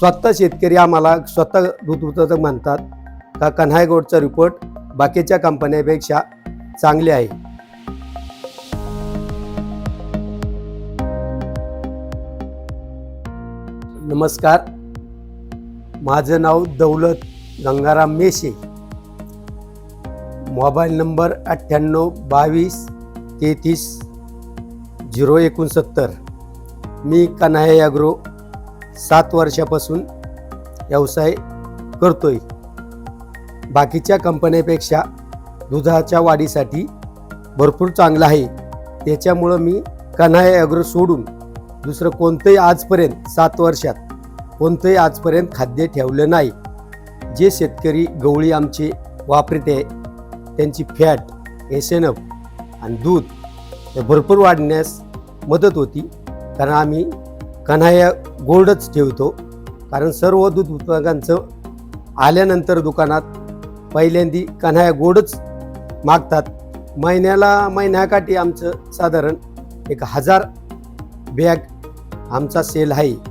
स्वतः शेतकरी आम्हाला स्वतः दूध उत्पादक म्हणतात का कन्हायगोडचा रिपोर्ट बाकीच्या कंपन्यापेक्षा चांगले आहे. नमस्कार. माझं नाव दौलत गंगाराम मेशे. मोबाईल नंबर अठ्ठ्याण्णव बावीस तेहतीस झिरो एकोणसत्तर. मी कन्हाय ॲग्रो सात वर्षापासून व्यवसाय करतोय. बाकीच्या कंपन्यापेक्षा दुधाच्या वाढीसाठी भरपूर चांगलं आहे. त्याच्यामुळं मी कन्हाय अग्र सोडून दुसरं कोणतंही आजपर्यंत सात वर्षात कोणतंही आजपर्यंत खाद्य ठेवलं नाही. जे शेतकरी गवळी आमचे वापरते त्यांची फॅट एस एफ आणि दूध हे भरपूर वाढण्यास मदत होती. कारण आम्ही कन्हाया गोल्डच ठेवतो. कारण सर्व दूध उत्पादकांचं आल्यानंतर दुकानात पहिल्यांदी कन्हाया गोडच मागतात. महिन्याला महिन्याकाठी आमचं साधारण एक हजार बॅग आमचा सेल आहे.